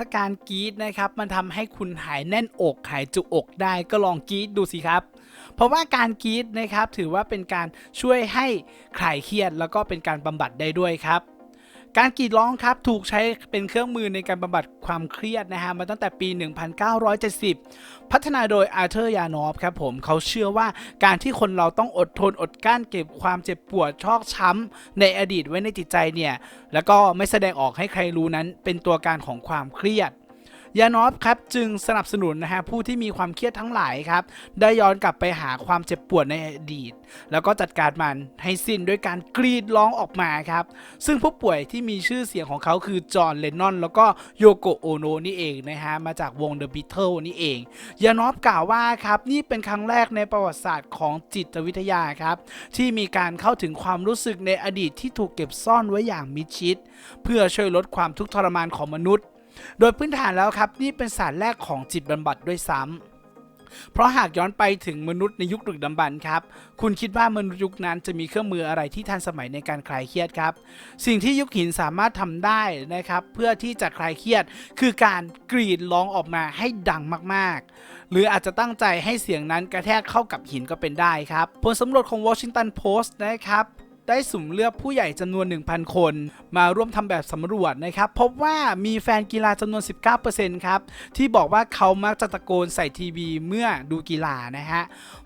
ถ้าการกรีดนะครับมันทำให้คุณหายแน่นอกหายจุกอกได้ก็ลองกรีดดูสิครับ เพราะว่าการกรีดนะครับถือว่าเป็นการช่วยให้คลายเครียดแล้วก็เป็นการบำบัดได้ด้วยครับ การกรีดร้องครับถูกใช้เป็นเครื่องมือในการบำบัดความเครียดนะฮะมาตั้งแต่ปี 1970 พัฒนาโดยอาร์เธอร์ยานอฟครับผมเขาเชื่อว่าการที่คนเราต้องอดทนอดกลั้นเก็บความเจ็บปวดชอกช้ำในอดีตไว้ในจิตใจเนี่ยแล้วก็ไม่แสดงออกให้ใครรู้นั้นเป็นตัวการของความเครียด ยานอฟครับจึงสนับสนุนนะฮะผู้ที่มีความเครียดทั้งหลายครับ ได้ย้อนกลับไปหาความเจ็บปวดในอดีต แล้วก็จัดการมันให้สิ้นด้วยการกรีดร้องออกมาครับ ซึ่งผู้ป่วยที่มีชื่อเสียงของเขาคือจอห์นเลนนอน แล้วก็โยโกโอโนนี่เองนะฮะมาจากวง The Beatles นี่เองยานอฟกล่าวว่าครับนี่เป็นครั้งแรกในประวัติศาสตร์ของจิตวิทยาครับ ที่มีการเข้าถึงความรู้สึกในอดีตที่ถูกเก็บซ่อนไว้อย่างมิดชิด เพื่อช่วยลดความทุกข์ทรมานของมนุษย์ โดยพื้นฐานแล้วครับนี่เป็นศาสตร์แรกของจิตบำบัดด้วยซ้ำเพราะหากย้อนไปถึงมนุษย์ในยุคดึกดำบรรพ์ครับ คุณคิดว่ามนุษย์ยุคนั้นจะมีเครื่องมืออะไรที่ทันสมัยในการคลายเครียดครับ สิ่งที่ยุคหินสามารถทำได้นะครับ เพื่อที่จะคลายเครียด คือการกรีดร้องออกมาให้ดังมากๆ หรืออาจจะตั้งใจให้เสียงนั้นกระแทกเข้ากับหินก็เป็นได้ครับ ผลสำรวจของ Washington Post นะครับ ได้สุ่มเลือกผู้ใหญ่จำนวน 1,000 คน มาร่วมทำแบบสำรวจนะครับ พบว่ามีแฟนกีฬาจำนวน 19%ครับ ที่บอกว่าเขามักจะตะโกนใส่ทีวีเมื่อดูกีฬานะฮะ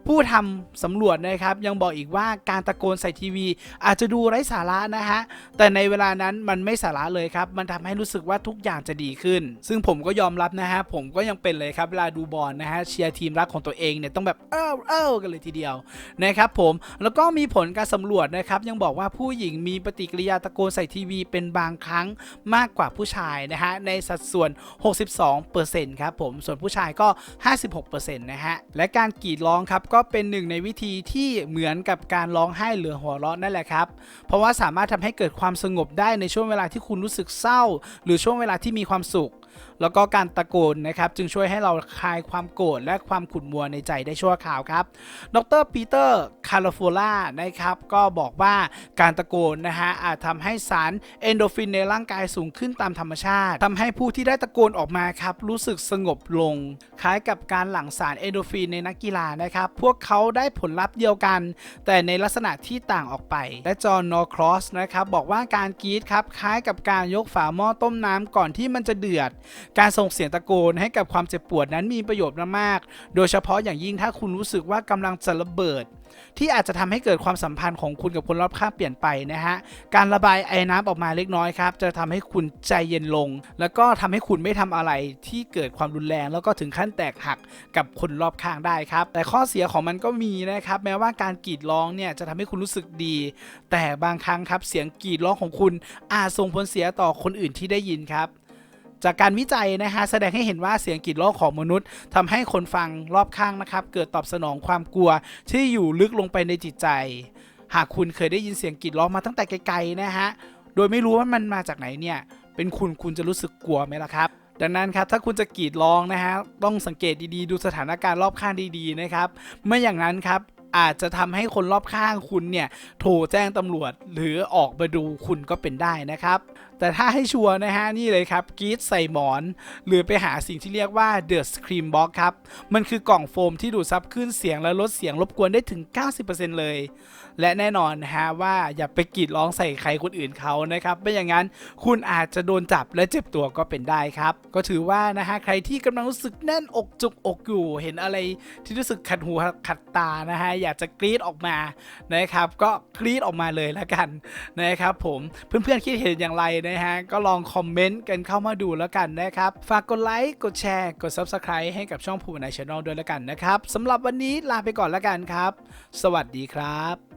ผู้ทำสำรวจนะครับ ยังบอกอีกว่าการตะโกนใส่ทีวี อาจจะดูไร้สาระนะฮะ แต่ในเวลานั้นมันไม่สาระเลยครับ มันทำให้รู้สึกว่าทุกอย่างจะดีขึ้น ซึ่งผมก็ยอมรับนะฮะ ผมก็ยังเป็นเลยครับเวลาดูบอลนะฮะเชียร์ทีมรักของตัวเองเนี่ยต้องแบบเอ้าเอ้ากันเลยทีเดียวนะครับผม แล้วก็มีผลการสำรวจนะครับยังังบอกว่าผู้หญิงมีปฏิกิริยาตะโกนใส่ทีวีเป็นบางครั้งมากกว่าผู้ชายนะฮะในสัดส่วน 62%ครับผมส่วนผู้ชายก็ 56%นะฮะและการกรีดร้องครับก็เป็นหนึ่งในวิธีที่เหมือนกับการร้องไห้หรือหัวเราะนั่นแหละครับเพราะว่าสามารถทำให้เกิดความสงบได้ในช่วงเวลาที่คุณรู้สึกเศร้า หรือช่วงเวลาที่มีความสุข แล้วก็การตะโกนนะครับจึงช่วยให้เราคลายความโกรธและความขุ่นมัวในใจได้ชั่วคราวครับ ดรปีเตอร์คาร์โฟล่านะครับก็บอกว่าการตะโกนนะฮะอาจทำให้สารเอนโดฟินในร่างกายสูงขึ้นตามธรรมชาติทำให้ผู้ที่ได้ตะโกนออกมาครับรู้สึกสงบลง คล้ายกับการหลั่งสารเอนโดฟินในนักกีฬานะครับพวกเขาได้ผลลัพธ์เดียวกัน แต่ในลักษณะที่ต่างออกไป และจอห์นนอร์ครอสนะครับบอกว่าการกรีดครับคล้ายกับการยกฝาหม้อต้มน้ำก่อนที่มันจะเดือดการส่งเสียงตะโกนให้กับความเจ็บปวดนั้นมีประโยชน์มากๆ โดยเฉพาะอย่างยิ่งถ้าคุณรู้สึกว่ากำลังจะระเบิด ที่อาจจะทำให้เกิดความสัมพันธ์ของคุณกับคนรอบข้างเปลี่ยนไปนะฮะ การระบายไอ้น้ำออกมาเล็กน้อยครับ จะทำให้คุณใจเย็นลง แล้วก็ทำให้คุณไม่ทำอะไรที่เกิดความรุนแรง แล้วก็ถึงขั้นแตกหักกับคนรอบข้างได้ครับ แต่ข้อเสียของมันก็มีนะครับ แม้ว่าการกรีดร้องเนี่ยจะทำให้คุณรู้สึกดี แต่บางครั้งครับเสียงกรีดร้องของคุณอาจส่งผลเสียต่อคนอื่นที่ได้ยินครับ จากการวิจัยนะฮะแสดงให้เห็นว่าเสียงกรีดร้องของมนุษย์ทำให้คนฟังรอบข้างนะครับเกิดตอบสนองความกลัวที่อยู่ลึกลงไปในจิตใจ หากคุณเคยได้ยินเสียงกรีดร้องมาตั้งแต่ไกลๆนะฮะโดยไม่รู้ว่ามันมาจากไหนเนี่ยเป็นคุณคุณจะรู้สึกกลัวไหมล่ะครับดังนั้นครับถ้าคุณจะกรีดร้องนะฮะต้องสังเกตดีๆ ดูสถานการณ์รอบข้างดีๆนะครับไม่อย่างนั้นครับอาจจะทำให้คนรอบข้างคุณเนี่ยโทรแจ้งตำรวจหรือออกมาดูคุณก็เป็นได้นะครับ แต่ถ้าให้ชัวร์นะฮะนี่เลยครับกรีดใส่หมอน หรือไปหาสิ่งที่เรียกว่า The Scream Box ครับ มันคือกล่องโฟมที่ดูดซับขึ้นเสียงและลดเสียงรบกวนได้ถึง 90%เลย และแน่นอนนะฮะว่าอย่าไปกรีดร้องใส่ใครคนอื่นเขานะครับไม่อย่างนั้นคุณอาจจะโดนจับและเจ็บตัวก็เป็นได้ครับ ก็ถือว่านะฮะใครที่กำลังรู้สึกแน่นอกจุกอกอยู่ เห็นอะไรที่รู้สึกขัดหูขัดตานะฮะอยากจะกรีดออกมานะครับ ก็กรีดออกมาเลยแล้วกันนะครับผมเพื่อนๆคิดเห็นอย่างไรนะฮะ ก็ลองคอมเมนต์กันเข้ามาดูแล้วกันนะครับ ฝากกดไลค์กดแชร์ กด Subscribe ให้กับช่องภูมิในชาแนลด้วยแล้วกันนะครับสำหรับวันนี้ลาไปก่อนแล้วกันครับ สวัสดีครับ